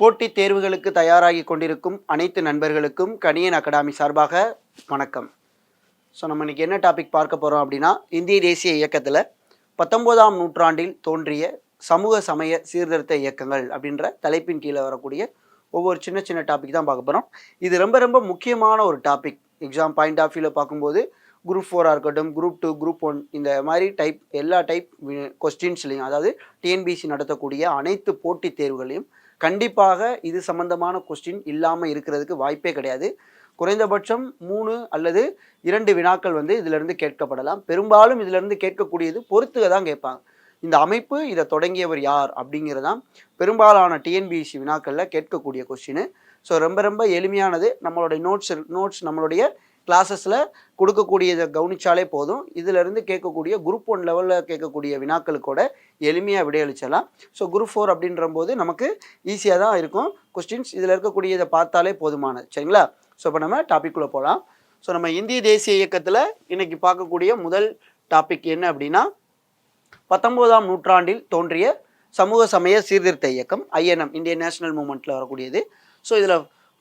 போட்டித் தேர்வுகளுக்கு தயாராகி கொண்டிருக்கும் அனைத்து நண்பர்களுக்கும் கணியன் அகாடமி சார்பாக வணக்கம். ஸோ நம்ம இன்றைக்கி என்ன டாபிக் பார்க்க போகிறோம் அப்படின்னா இந்திய தேசிய இயக்கத்தில் பத்தொன்பதாம் நூற்றாண்டில் தோன்றிய சமூக சமய சீர்திருத்த இயக்கங்கள் அப்படின்ற தலைப்பின் கீழே வரக்கூடிய ஒவ்வொரு சின்ன சின்ன டாபிக் தான் பார்க்க போகிறோம் இது ரொம்ப ரொம்ப முக்கியமான ஒரு டாபிக் எக்ஸாம் பாயிண்ட் ஆஃப் வியூவில் பார்க்கும்போது குரூப் ஃபோராக இருக்கட்டும் குரூப் டூ குரூப் ஒன் இந்த மாதிரி டைப் எல்லா டைப் கொஸ்டின்ஸ்லையும் அதாவது டிஎன்பிசி நடத்தக்கூடிய அனைத்து போட்டித் தேர்வுகளையும் கண்டிப்பாக இது சம்பந்தமான கொஸ்டின் இல்லாமல் இருக்கிறதுக்கு வாய்ப்பே கிடையாது. குறைந்தபட்சம் மூணு அல்லது இரண்டு வினாக்கள் வந்து இதிலிருந்து கேட்கப்படலாம். பெரும்பாலும் இதிலிருந்து கேட்கக்கூடியது பொறுத்துக தான் கேட்பாங்க. இந்த அமைப்பு இதை தொடங்கியவர் யார் அப்படிங்கிறதான் பெரும்பாலான டிஎன்பிஎஸ்சி வினாக்களில் கேட்கக்கூடிய கொஸ்டின் ஸோ ரொம்ப ரொம்ப எளிமையானது. நம்மளுடைய நோட்ஸ் நோட்ஸ் நம்மளுடைய கிளாஸஸில் கொடுக்கக்கூடியதை கவனிச்சாலே போதும். இதிலிருந்து கேட்கக்கூடிய குரூப் ஒன் லெவலில் கேட்கக்கூடிய வினாக்களுக்கூட எளிமையாக விடையளிச்சிடலாம். ஸோ குரூப் ஃபோர் அப்படின்ற போது நமக்கு ஈஸியாக தான் இருக்கும். கொஸ்டின்ஸ் இதில் இருக்கக்கூடியதை பார்த்தாலே போதுமானது. சரிங்களா? ஸோ இப்போ நம்ம டாபிக்குள்ளே போகலாம் ஸோ நம்ம இந்திய தேசிய இயக்கத்தில் இன்றைக்கி பார்க்கக்கூடிய முதல் டாபிக் என்ன அப்படின்னா பத்தொன்பதாம் நூற்றாண்டில் தோன்றிய சமூக சமய சீர்திருத்த இயக்கம் ஐஎன்எம் இந்தியன் நேஷனல் மூமெண்ட்டில் வரக்கூடியது. ஸோ இதில்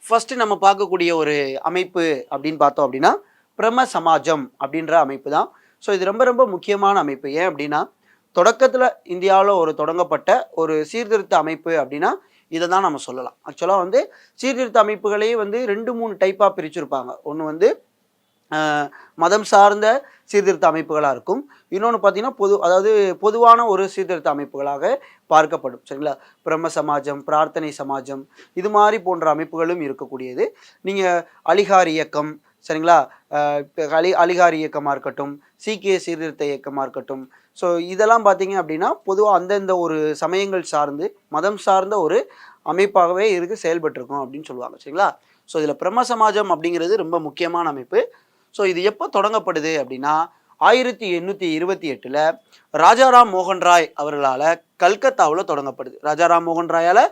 ஃபஸ்ட்டு நம்ம பார்க்கக்கூடிய ஒரு அமைப்பு அப்படின்னு பார்த்தோம் அப்படின்னா பிரம சமாஜம் அப்படின்ற அமைப்பு தான். ஸோ இது ரொம்ப ரொம்ப முக்கியமான அமைப்பு. ஏன் அப்படின்னா தொடக்கத்தில் இந்தியாவில் ஒரு தொடங்கப்பட்ட ஒரு சீர்திருத்த அமைப்பு அப்படின்னா இதை தான் நம்ம சொல்லலாம். ஆக்சுவலாக வந்து சீர்திருத்த அமைப்புகளையே வந்து ரெண்டு மூணு டைப்பாக பிரிச்சிருப்பாங்க. ஒன்று வந்து மதம் சார்ந்த சீர்திருத்த அமைப்புகளாக இருக்கும். இன்னொன்று பார்த்தீங்கன்னா பொது அதாவது பொதுவான ஒரு சீர்திருத்த அமைப்புகளாக பார்க்கப்படும். சரிங்களா? பிரம்ம சமாஜம் பிரார்த்தனை சமாஜம் இது மாதிரி போன்ற அமைப்புகளும் இருக்கக்கூடியது. நீங்கள் அலிகார் இயக்கம் சரிங்களா? இப்போ அலி அலிகார் இயக்கமாக இருக்கட்டும் சீக்கிய சீர்திருத்த இயக்கமாக இருக்கட்டும். ஸோ இதெல்லாம் பார்த்தீங்க அப்படின்னா பொதுவாக அந்தந்த ஒரு சமயங்கள் சார்ந்து மதம் சார்ந்த ஒரு அமைப்பாகவே இருக்கு செயல்பட்டுருக்கும் அப்படின்னு சொல்லுவாங்க. சரிங்களா? ஸோ இதில் பிரம்ம சமாஜம் அப்படிங்கிறது ரொம்ப முக்கியமான அமைப்பு. ஸோ இது எப்போ தொடங்கப்படுது அப்படின்னா ஆயிரத்தி எண்ணூற்றி இருபத்தி எட்டில் ராஜாராம் மோகன் ராய் அவர்களால் கல்கத்தாவில் தொடங்கப்படுது. ராஜாராம் மோகன் ராயால்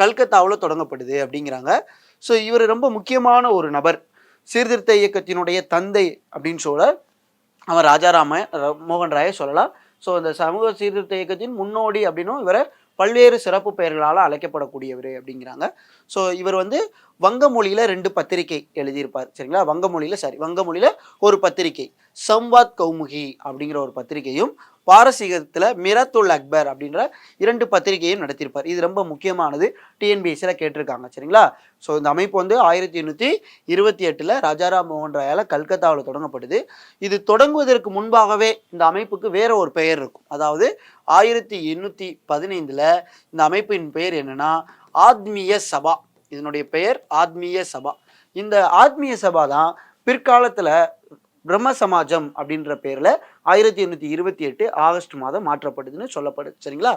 கல்கத்தாவில் தொடங்கப்படுது அப்படிங்கிறாங்க. ஸோ இவர் ரொம்ப முக்கியமான ஒரு நபர். சீர்திருத்த இயக்கத்தினுடைய தந்தை அப்படின்னு சொல்ல அவன் ராஜாராம மோகன் ராயை சொல்லலாம். ஸோ இந்த சமூக சீர்திருத்த இயக்கத்தின் முன்னோடி அப்படின்னும் இவரை பல்வேறு சிறப்பு பெயர்களால் அழைக்கப்படக்கூடியவர் அப்படிங்கிறாங்க. ஸோ இவர் வந்து வங்க மொழியில் ரெண்டு பத்திரிகை எழுதியிருப்பார். சரிங்களா? வங்க மொழியில் சாரி வங்க மொழியில் ஒரு பத்திரிகை. சம்வாத் கௌமுகி அப்படிங்கிற ஒரு பத்திரிகையும் பாரசீகத்தில் மிரத்துல் அக்பர் அப்படின்ற இரண்டு பத்திரிகையும் நடத்தியிருப்பார். இது ரொம்ப முக்கியமானது. டிஎன்பிஎஸ்சியில் கேட்டிருக்காங்க. சரிங்களா? ஸோ இந்த அமைப்பு வந்து ஆயிரத்தி எண்ணூற்றி இருபத்தி எட்டில் ராஜாராம் மோகன் ராயால் கல்கத்தாவில் தொடங்கப்படுது. இது தொடங்குவதற்கு முன்பாகவே இந்த அமைப்புக்கு வேற ஒரு பெயர் இருக்கும். அதாவது ஆயிரத்தி எண்ணூற்றி பதினைந்தில் இந்த அமைப்பின் பெயர் என்னென்னா ஆத்மீய சபா. இதனுடைய பெயர் ஆத்மீய சபா. இந்த ஆத்மீய சபா தான் பிற்காலத்தில் பிரம்ம சமாஜம் அப்படின்ற பேரில் ஆயிரத்தி எண்ணூற்றி இருபத்தி எட்டு ஆகஸ்ட் மாதம் மாற்றப்படுதுன்னு சொல்லப்படுது. சரிங்களா?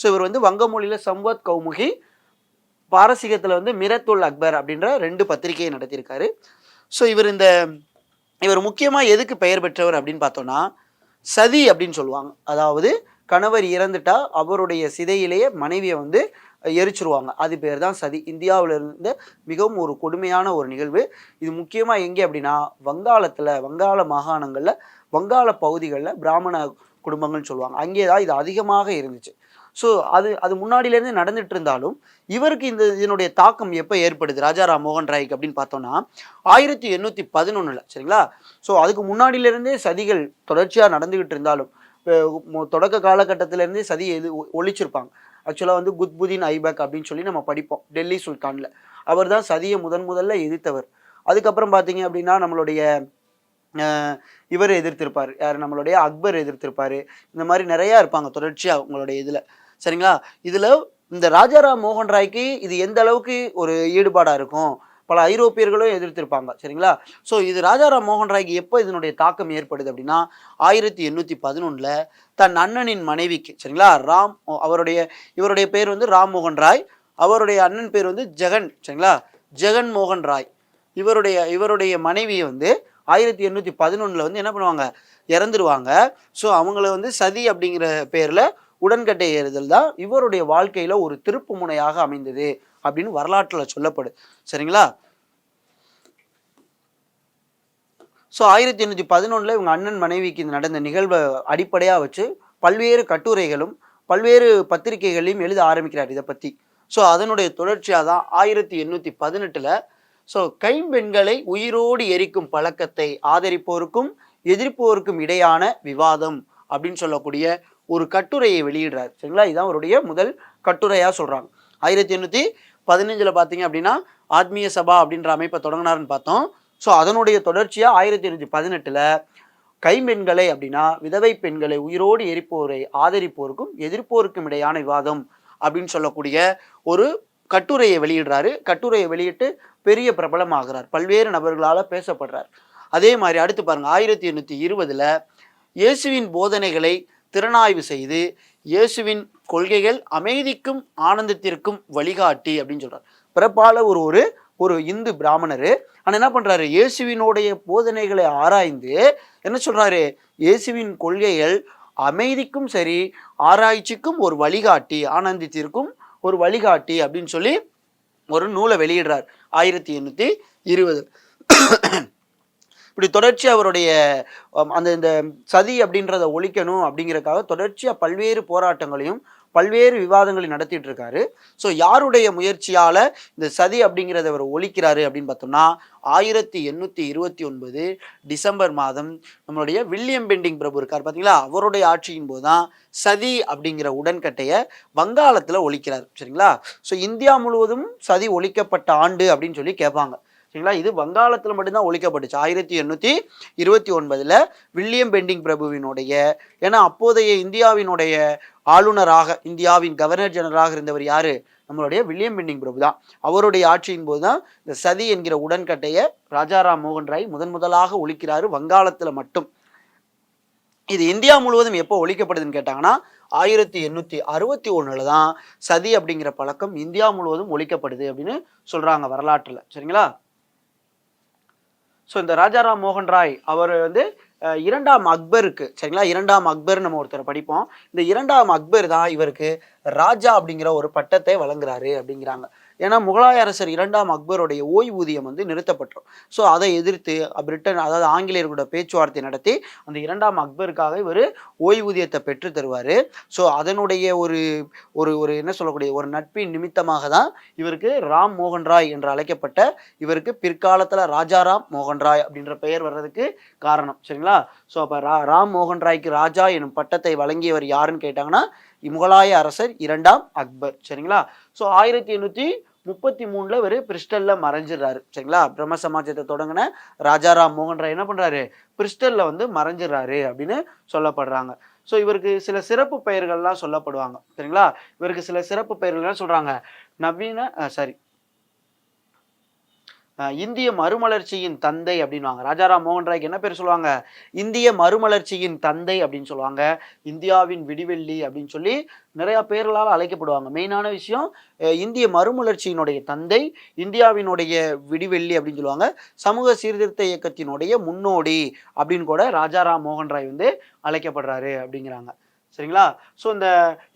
ஸோ இவர் வந்து வங்க மொழியில் கௌமுகி பாரசீகத்தில் வந்து மிரத்துல் அக்பர் அப்படின்ற ரெண்டு பத்திரிகையை நடத்தியிருக்காரு. ஸோ இவர் இந்த இவர் முக்கியமாக எதுக்கு பெயர் பெற்றவர் அப்படின்னு பார்த்தோன்னா சதி அப்படின்னு சொல்லுவாங்க. அதாவது கணவர் இறந்துட்டா அவருடைய சிதையிலேயே மனைவியை வந்து எரிச்சிருவாங்க. அது பேர் தான் சதி. இந்தியாவிலிருந்து மிகவும் ஒரு கொடுமையான ஒரு நிகழ்வு. இது முக்கியமாக எங்கே அப்படின்னா வங்காளத்தில் வங்காள மாகாணங்களில் வங்காள பகுதிகளில் பிராமண குடும்பங்கள்னு சொல்லுவாங்க. அங்கே தான் இது அதிகமாக இருந்துச்சு. ஸோ அது அது முன்னாடியிலேருந்து நடந்துட்டு இருந்தாலும் இவருக்கு இந்த இதனுடைய தாக்கம் எப்போ ஏற்படுது? ராஜாராம் மோகன் ராய்க்கு அப்படின்னு பார்த்தோம்னா ஆயிரத்தி எண்ணூற்றி பதினொன்றில் சரிங்களா? ஸோ அதுக்கு முன்னாடியிலேருந்தே சதிகள் தொடர்ச்சியாக நடந்துக்கிட்டு இருந்தாலும் தொடக்க காலகட்டத்திலேருந்தே சதி எது ஒ- ஒழிச்சிருப்பாங்க. ஆக்சுவலாக வந்து குத்புதீன் ஐபக் அப்படின்னு சொல்லி நம்ம படிப்போம் டெல்லி சுல்தானில். அவர் தான் சதியை முதன் முதல்ல எதிர்த்தவர். அதுக்கப்புறம் பார்த்தீங்க அப்படின்னா நம்மளுடைய இவர் எதிர்த்திருப்பார். யார்? நம்மளுடைய அக்பர் எதிர்த்திருப்பார். இந்த மாதிரி நிறையா இருப்பாங்க தொடர்ச்சியாக உங்களுடைய இதில். சரிங்களா? இதில் இந்த ராஜாராம் மோகன் ராய்க்கு இது எந்த அளவுக்கு ஒரு ஈடுபாடாக இருக்கும்? பல ஐரோப்பியர்களும் எதிர்த்திருப்பாங்க சரிங்களா? ஸோ இது ராஜாராம் மோகன் ராய்க்கு எப்போ இதனுடைய தாக்கம் ஏற்படுது அப்படின்னா ஆயிரத்தி எண்ணூற்றி பதினொன்றில் தன் அண்ணனின் மனைவிக்கு சரிங்களா? ராம் அவருடைய இவருடைய பேர் வந்து ராம் மோகன் ராய் அவருடைய அண்ணன் பேர் வந்து ஜெகன் சரிங்களா? ஜெகன் மோகன் ராய். இவருடைய இவருடைய மனைவியை வந்து ஆயிரத்தி எண்ணூற்றி பதினொன்றில் வந்து என்ன பண்ணுவாங்க? இறந்துருவாங்க. ஸோ அவங்கள வந்து சதி அப்படிங்கிற பேரில் உடன்கட்டை ஏறுதல் தான் இவருடைய வாழ்க்கையில் ஒரு திருப்பு முனையாக அமைந்தது அப்படின்னு வரலாற்றில் சொல்லப்படுது சரிங்களா? ஸோ ஆயிரத்தி எண்ணூற்றி பதினொன்றில் இவங்க அண்ணன் மனைவிக்கு நடந்த நிகழ்வை அடிப்படையாக வச்சு பல்வேறு கட்டுரைகளும் பல்வேறு பத்திரிகைகளையும் எழுத ஆரம்பிக்கிறார் இதை பற்றி ஸோ அதனுடைய தொடர்ச்சியாக தான் ஆயிரத்தி எண்ணூற்றி பதினெட்டில் ஸோ கைம்பெண்களை உயிரோடு எரிக்கும் பழக்கத்தை ஆதரிப்போருக்கும் எதிர்ப்போருக்கும் இடையான விவாதம் அப்படின்னு சொல்லக்கூடிய ஒரு கட்டுரையை வெளியிடுறார். சரிங்களா? இதுதான் அவருடைய முதல் கட்டுரையாக சொல்கிறாங்க ஆயிரத்தி எண்ணூற்றி பதினஞ்சில் பார்த்தீங்க அப்படின்னா ஆத்மீய சபா அப்படின்ற அமைப்பை தொடங்கினாருன்னு பார்த்தோம். ஸோ அதனுடைய தொடர்ச்சியாக ஆயிரத்தி எண்ணூற்றி பதினெட்டில் கைம்பெண்களை அப்படின்னா விதவை பெண்களை உயிரோடு எரிப்போரை ஆதரிப்போருக்கும் எதிர்ப்போருக்கும் இடையான விவாதம் அப்படின்னு சொல்லக்கூடிய ஒரு கட்டுரையை வெளியிடுறாரு. கட்டுரையை வெளியிட்டு பெரிய பிரபலமாகிறார். பல்வேறு நபர்களால் பேசப்படுறார். அதே மாதிரி அடுத்து பாருங்கள் ஆயிரத்தி எண்ணூற்றி இருபதில் இயேசுவின் போதனைகளை திறனாய்வு செய்து இயேசுவின் கொள்கைகள் அமைதிக்கும் ஆனந்தத்திற்கும் வழிகாட்டி அப்படின்னு சொல்கிறார் பிறப்பால ஒரு ஒரு ஒரு இந்து பிராமணர். ஆனால் என்ன பண்ணுறாரு இயேசுவினுடைய போதனைகளை ஆராய்ந்து என்ன சொல்கிறாரு இயேசுவின் கொள்கைகள் அமைதிக்கும் சரி ஆராய்ச்சிக்கும் ஒரு வழிகாட்டி ஆனந்தத்திற்கும் ஒரு வழிகாட்டி அப்படின்னு சொல்லி ஒரு நூலை வெளியிடுறார். ஆயிரத்தி எண்ணூற்றி இருபது. இப்படி தொடர்ச்சி அவருடைய அந்த இந்த சதி அப்படின்றத ஒழிக்கணும் அப்படிங்கிறக்காக தொடர்ச்சியாக பல்வேறு போராட்டங்களையும் பல்வேறு விவாதங்களையும் நடத்திட்டு இருக்காரு. ஸோ யாருடைய முயற்சியால இந்த சதி அப்படிங்கிறத அவர் ஒழிக்கிறாரு அப்படின்னு பார்த்தோம்னா ஆயிரத்தி எண்ணூற்றி இருபத்தி ஒன்பது டிசம்பர் மாதம் நம்மளுடைய வில்லியம் பெண்டிங் பிரபு இருக்கார் பார்த்தீங்களா அவருடைய ஆட்சியின் போது தான் சதி அப்படிங்கிற உடன்கட்டையை வங்காளத்தில் ஒழிக்கிறார். சரிங்களா? ஸோ இந்தியா முழுவதும் சதி ஒழிக்கப்பட்ட ஆண்டு அப்படின்னு சொல்லி கேட்பாங்க சரிங்களா இது வங்காளத்தில் மட்டும்தான் ஒழிக்கப்பட்டுச்சு. ஆயிரத்தி எண்ணூற்றி இருபத்தி ஒன்பதில் வில்லியம் பெண்டிங் பிரபுவினுடைய ஏன்னா அப்போதைய இந்தியாவினுடைய ஆளுநராக இந்தியாவின் கவர்னர் ஜெனரலாக இருந்தவர் யார்? நம்மளுடைய வில்லியம் பெண்டிங் பிரபு தான். அவருடைய ஆட்சியின் போது தான் இந்த சதி என்கிற உடன்கட்டையை ராஜாராம் மோகன் ராய் முதன் முதலாக ஒழிக்கிறாரு வங்காளத்தில் மட்டும். இது இந்தியா முழுவதும் எப்போ ஒழிக்கப்படுதுன்னு கேட்டாங்கன்னா ஆயிரத்தி எண்ணூற்றி அறுபத்தி ஒன்றில் தான் சதி அப்படிங்கிற பழக்கம் இந்தியா முழுவதும் ஒழிக்கப்படுது அப்படின்னு சொல்கிறாங்க வரலாற்றில். சரிங்களா? ஸோ இந்த ராஜாராம் மோகன் ராய் அவர் வந்து இரண்டாம் அக்பருக்கு சரிங்களா? இரண்டாம் அக்பர் நம்ம ஒருத்தரை படிப்போம். இந்த இரண்டாம் அக்பர் தான் இவருக்கு ராஜா அப்படிங்கிற ஒரு பட்டத்தை வழங்குறாரு அப்படிங்கிறாங்க. ஏன்னா முகலாய அரசர் இரண்டாம் அக்பருடைய ஓய்வூதியம் வந்து நிறுத்தப்பட்டோம். ஸோ அதை எதிர்த்து பிரிட்டன் அதாவது ஆங்கிலேயர்களோட பேச்சுவார்த்தை நடத்தி அந்த இரண்டாம் அக்பருக்காக இவர் ஓய்வூதியத்தை பெற்று தருவார். ஸோ அதனுடைய ஒரு ஒரு ஒரு என்ன சொல்லக்கூடிய ஒரு நட்பின் நிமித்தமாக தான் இவருக்கு ராம் மோகன் ராய் என்று அழைக்கப்பட்ட இவருக்கு பிற்காலத்தில் ராஜாராம் மோகன் ராய் அப்படின்ற பெயர் வர்றதுக்கு காரணம். சரிங்களா? ஸோ அப்போ ரா ராம் மோகன் ராய்க்கு ராஜா எனும் பட்டத்தை வழங்கியவர் யாருன்னு கேட்டாங்கன்னா முகலாய அரசர் இரண்டாம் அக்பர். சரிங்களா? ஸோ ஆயிரத்தி எண்ணூற்றி முப்பத்தி மூணில் இவர் பிரிஸ்டலில் மறைஞ்சிடுறாரு. சரிங்களா? பிரம்ம சமாஜத்தை தொடங்கின ராஜாராம் மோகன் ராய் என்ன பண்ணுறாரு பிரிஸ்டலில் வந்து மறைஞ்சிடுறாரு அப்படின்னு சொல்லப்படுறாங்க. ஸோ இவருக்கு சில சிறப்பு பெயர்கள்லாம் சொல்லப்படுவாங்க. சரிங்களா? இவருக்கு சில சிறப்பு பெயர்கள்லாம் சொல்கிறாங்க நவீன சாரி இந்திய மறுமலர்ச்சியின் தந்தை அப்படின்வாங்க ராஜாராம் மோகன் ராய்க்கு என்ன பேர் சொல்லுவாங்க? இந்திய மறுமலர்ச்சியின் தந்தை அப்படின்னு சொல்லுவாங்க. இந்தியாவின் விடிவெள்ளி அப்படின்னு சொல்லி நிறைய பேர்களால் அழைக்கப்படுவாங்க. மெயினான விஷயம் இந்திய மறுமலர்ச்சியினுடைய தந்தை இந்தியாவினுடைய விடிவெள்ளி அப்படின்னு சொல்லுவாங்க. சமூக சீர்திருத்த இயக்கத்தினுடைய முன்னோடி அப்படின்னு கூட ராஜாராம் மோகன் ராய் வந்து அழைக்கப்படுறாரு அப்படிங்கிறாங்க. சரிங்களா? ஸோ இந்த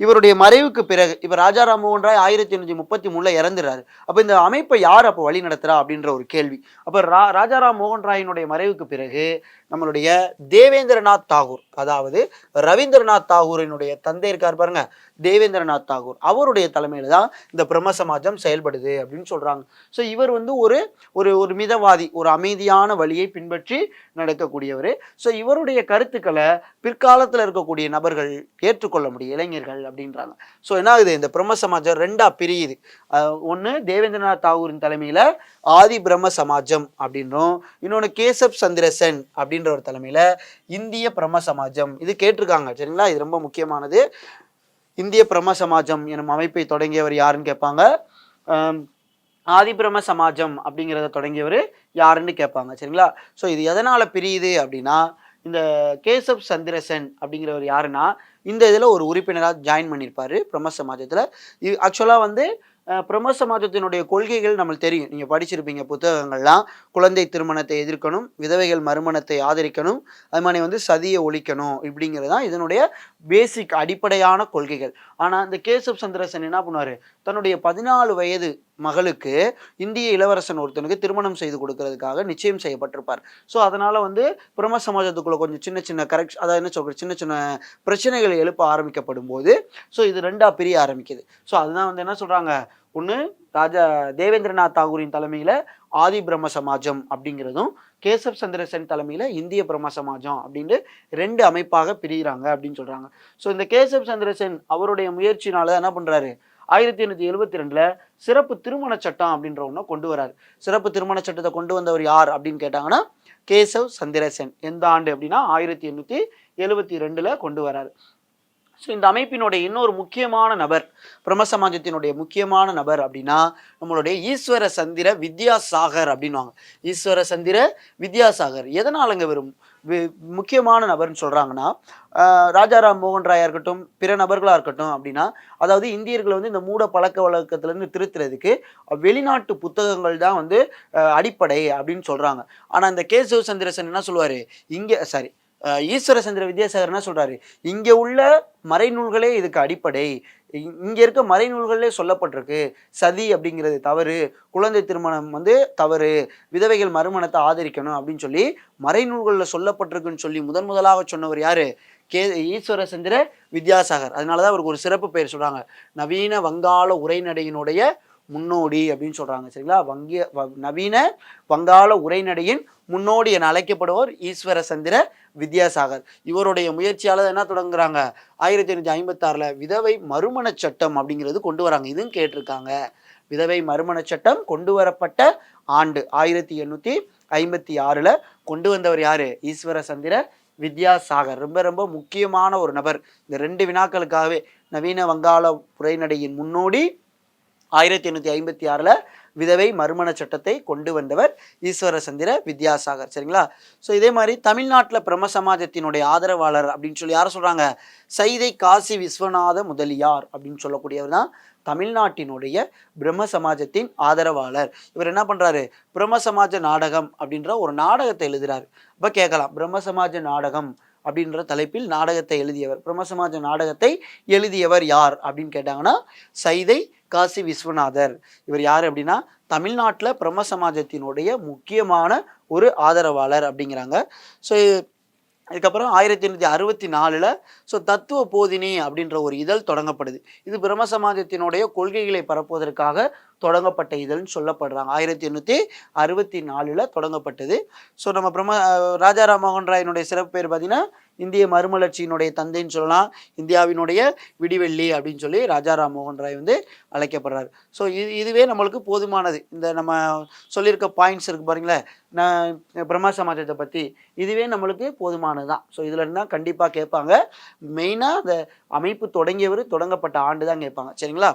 இவருடைய மறைவுக்கு பிறகு இப்போ ராஜாராம் மோகன் ராய் ஆயிரத்தி எண்ணூற்றி முப்பத்தி மூணில் இறந்துறாரு. அப்போ இந்த அமைப்பை யார் அப்போ வழி நடத்துறா அப்படின்ற ஒரு கேள்வி. அப்போ ரா ராஜாராம் மோகன் ராயினுடைய மறைவுக்கு பிறகு நம்மளுடைய தேவேந்திரநாத் தாகூர் அதாவது ரவீந்திரநாத் தாகூரினுடைய தந்தை இருக்கார் பாருங்க தேவேந்திரநாத் தாகூர். அவருடைய தலைமையில் தான் இந்த பிரம்ம சமாஜம் செயல்படுது அப்படின்னு சொல்றாங்க. ஸோ இவர் வந்து ஒரு ஒரு ஒரு மிதவாதி ஒரு அமைதியான வழியை பின்பற்றி நடக்கக்கூடியவர். ஸோ இவருடைய கருத்துக்களை பிற்காலத்தில் இருக்கக்கூடிய நபர்கள் ஏற்றுக்கொள்ள முடியும் இளைஞர்கள் அப்படின்றாங்க. ஸோ என்ன ஆகுது? இந்த பிரம்ம சமாஜம் ரெண்டா பிரியுது. ஒன்று தேவேந்திரநாத் தாகூரின் தலைமையில் ஆதி பிரம்ம சமாஜம் அப்படின்றும். இன்னொன்று கேசப் சந்திரசன் அப்படின்ற ஒரு தலைமையில் இந்திய பிரம்ம சமாஜம். இது கேட்டிருக்காங்க சரிங்களா? இது ரொம்ப முக்கியமானது. இந்திய பிரம்ம சமாஜம் எனும் அமைப்பை தொடங்கியவர் யாருன்னு கேட்பாங்க? ஆதிபிரம ஆதி சமாஜம் அப்படிங்கிறத தொடங்கியவர் யாருன்னு கேட்பாங்க சரிங்களா? ஸோ இது எதனால் பிரியுது அப்படின்னா இந்த கேசப் சந்திரசன் அப்படிங்கிறவர் யாருன்னா இந்த இதில் ஒரு உறுப்பினராக ஜாயின் பண்ணியிருப்பாரு பிரம்ம சமாஜத்தில். இது ஆக்சுவலாக வந்து பிரம்ம சமாஜத்தினுடைய கொள்கைகள் நம்மளுக்கு தெரியும். நீங்கள் படிச்சிருப்பீங்க புத்தகங்கள்லாம். குழந்தை திருமணத்தை எதிர்க்கணும் விதவைகள் மறுமணத்தை ஆதரிக்கணும் அது மாதிரி வந்து சதியை ஒழிக்கணும் இப்படிங்கிறது தான் இதனுடைய பேசிக் அடிப்படையான கொள்கைகள். ஆனால் இந்த கேசப் சந்திரசன் என்ன பண்ணுவார்? தன்னுடைய பதினாலு வயது மகளுக்கு இந்திய இளவரசன் ஒருத்தனுக்கு திருமணம் செய்து கொடுக்கறதுக்காக நிச்சயம் செய்யப்பட்டிருப்பார். ஸோ அதனால் வந்து பிரம்ம சமாஜத்துக்குள்ளே கொஞ்சம் சின்ன சின்ன கரெக்ட் அதாவது என்ன சொல்கிற சின்ன சின்ன பிரச்சனைகள் எழுப்ப ஆரம்பிக்கப்படும் போது ஸோ இது ரெண்டாக பிரிய ஆரம்பிக்குது. ஸோ அதுதான் வந்து என்ன சொல்கிறாங்க ஒன்று ராஜா தேவேந்திரநாத் தாகூரின் தலைமையில் ஆதி பிரம்ம சமாஜம் அப்படிங்கிறதும் கேசவ் சந்திர சென் தலைமையில் இந்திய பிரம்ம சமாஜம் அப்படின்ட்டு ரெண்டு அமைப்பாக பிரிகிறாங்க அப்படின்னு சொல்கிறாங்க ஸோ இந்த கேசவ் சந்திர சென் அவருடைய முயற்சினால என்ன பண்ணுறாரு ஆயிரத்தி எண்ணூற்றி எழுபத்தி ரெண்டில் சிறப்பு திருமண சட்டம் அப்படின்ற ஒன்றை கொண்டு வராரு சிறப்பு திருமண சட்டத்தை கொண்டு வந்தவர் யார் அப்படின்னு கேட்டாங்கன்னா கேசவ் சந்திரசென். எந்த ஆண்டு அப்படின்னா ஆயிரத்தி எண்ணூற்றி எழுபத்தி ரெண்டில் கொண்டு வராரு ஸோ இந்த அமைப்பினுடைய இன்னொரு முக்கியமான நபர் பிரம்ம சமாஜத்தினுடைய முக்கியமான நபர் அப்படின்னா நம்மளுடைய ஈஸ்வர சந்திர வித்யாசாகர் அப்படின்வாங்க ஈஸ்வர சந்திர வித்யாசாகர். எதனாலங்க வரும் முக்கியமான நபர்னு சொல்கிறாங்கன்னா ராஜாராம் மோகன் ராயா இருக்கட்டும் பிற நபர்களாக இருக்கட்டும் அப்படின்னா அதாவது இந்தியர்களை வந்து இந்த மூட பழக்க வழக்கத்துலேருந்து திருத்துறதுக்கு வெளிநாட்டு புத்தகங்கள் தான் வந்து அடிப்படை அப்படின்னு சொல்கிறாங்க ஆனால் இந்த கேசவ சந்திரசன் என்ன சொல்லுவார்? இங்கே சாரி ஈஸ்வர சந்திர வித்யாசாகர் என்ன சொல்கிறாரு இங்கே உள்ள மறைநூல்களே இதுக்கு அடிப்படை. இ- இருக்க மறைநூல்களே சொல்லப்பட்டிருக்கு. சதி அப்படிங்கிறது தவறு. குழந்தை திருமணம் வந்து தவறு. விதவைகள் மறுமணத்தை ஆதரிக்கணும் அப்படின்னு சொல்லி மறைநூல்களில் சொல்லப்பட்டிருக்குன்னு சொல்லி முதன் முதலாக சொன்னவர் யார்? கே ஈஸ்வர சந்திர வித்யாசாகர். அதனால தான் அவருக்கு ஒரு சிறப்பு பெயர் சொல்கிறாங்க நவீன வங்காள உரைநடையினுடைய முன்னோடி அப்படின்னு சொல்கிறாங்க சரிங்களா? வங்கிய நவீன வங்காள உரைநடையின் முன்னோடி என அழைக்கப்படுவோர் ஈஸ்வர சந்திர வித்யாசாகர். இவருடைய முயற்சியால் என்ன தொடங்குறாங்க? ஆயிரத்தி எண்ணூற்றி ஐம்பத்தாறில் விதவை மறுமண சட்டம் அப்படிங்கிறது கொண்டு வராங்க. இதுவும் கேட்டிருக்காங்க. விதவை மறுமண சட்டம் கொண்டு வரப்பட்ட ஆண்டு ஆயிரத்தி எண்ணூற்றி ஐம்பத்தி ஆறில் கொண்டு வந்தவர் யார்? ஈஸ்வர சந்திர வித்யாசாகர். ரொம்ப ரொம்ப முக்கியமான ஒரு நபர். இந்த ரெண்டு வினாக்களுக்காகவே நவீன வங்காள உரைநடையின் முன்னோடி ஆயிரத்தி எண்ணூற்றி ஐம்பத்தி ஆறில் விதவை மறுமண சட்டத்தை கொண்டு வந்தவர் ஈஸ்வர சந்திர வித்யாசாகர் சரிங்களா? ஸோ இதே மாதிரி தமிழ்நாட்டில் பிரம்ம சமாஜத்தினுடைய ஆதரவாளர் அப்படின்னு சொல்லி யாரை சொல்கிறாங்க சைதை காசி விஸ்வநாத முதலியார் அப்படின்னு சொல்லக்கூடியவர் தான் தமிழ்நாட்டினுடைய பிரம்ம சமாஜத்தின் ஆதரவாளர். இவர் என்ன பண்ணுறாரு பிரம்ம சமாஜ நாடகம் அப்படின்ற ஒரு நாடகத்தை எழுதுறாரு. இப்போ கேட்கலாம் பிரம்ம சமாஜ நாடகம் அப்படின்ற தலைப்பில் நாடகத்தை எழுதியவர் பிரம்ம சமாஜ நாடகத்தை எழுதியவர் யார் அப்படின்னு கேட்டாங்கன்னா சைதை காசி விஸ்வநாதர். இவர் யார் அப்படின்னா தமிழ்நாட்டில் பிரம்ம சமாஜத்தினுடைய முக்கியமான ஒரு ஆதரவாளர் அப்படிங்கிறாங்க. ஸோ இதுக்கப்புறம் ஆயிரத்தி எண்ணூற்றி அறுபத்தி நாலில் ஸோ தத்துவ போதினி அப்படின்ற ஒரு இதழ் தொடங்கப்படுது. இது பிரம்ம சமாஜத்தினுடைய கொள்கைகளை பரப்புவதற்காக தொடங்கப்பட்ட இதழ்னு சொல்லப்படுறாங்க. ஆயிரத்தி எண்ணூற்றி அறுபத்தி நாலில் தொடங்கப்பட்டது. ஸோ நம்ம பிரம்ம ராஜா ராமோகன் ராயினுடைய சிறப்பு பேர் பார்த்தீங்கன்னா இந்திய மறுமலர்ச்சியினுடைய தந்தைன்னு சொல்லலாம். இந்தியாவினுடைய விடிவெள்ளி அப்படின்னு சொல்லி ராஜா ராம்மோகன் ராய் வந்து அழைக்கப்படுறாரு. ஸோ இது இதுவே நம்மளுக்கு போதுமானது. இந்த நம்ம சொல்லியிருக்க பாயிண்ட்ஸ் இருக்கு பாருங்களேன் நான் பிரம்ம சமாஜத்தை பற்றி இதுவே நம்மளுக்கு போதுமானது தான் ஸோ இதில் இருந்தால் கண்டிப்பாக கேட்பாங்க. மெயினாக அந்த அமைப்பு தொடங்கியவர் தொடங்கப்பட்ட ஆண்டு தான் கேட்பாங்க. சரிங்களா?